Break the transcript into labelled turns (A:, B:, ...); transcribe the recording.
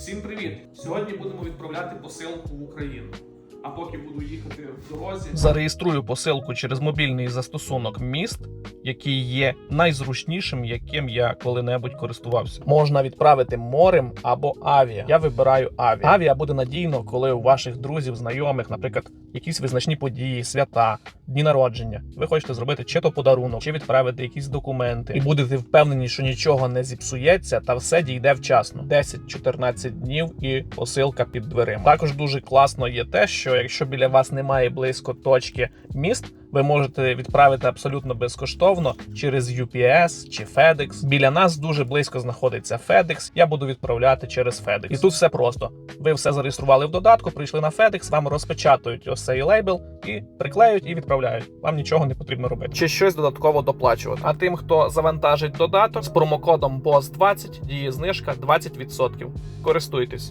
A: Всім привіт! Сьогодні будемо відправляти посилку в Україну. Поки буду їхати в дорозі,
B: Зареєструю посилку через мобільний застосунок Міст, який є найзручнішим, яким я коли-небудь користувався. Можна відправити морем або авіа. Я вибираю авіа. Авіа буде надійно, коли у ваших друзів, знайомих, наприклад, якісь визначні події, свята, дні народження. Ви хочете зробити чи то подарунок, чи відправити якісь документи, і будете впевнені, що нічого не зіпсується, та все дійде вчасно. 10-14 днів і посилка під дверима. Також дуже класно є те, що якщо біля вас немає близько точки міст, ви можете відправити абсолютно безкоштовно через UPS чи FedEx. Біля нас дуже близько знаходиться FedEx. Я буду відправляти через FedEx. І тут все просто. Ви все зареєстрували в додатку, прийшли на FedEx, вам розпечатують ось цей лейбл і приклеють і відправляють. Вам нічого не потрібно робити. Чи щось додатково доплачувати. А тим, хто завантажить додаток з промокодом BOSS20, діє знижка 20%. Користуйтесь.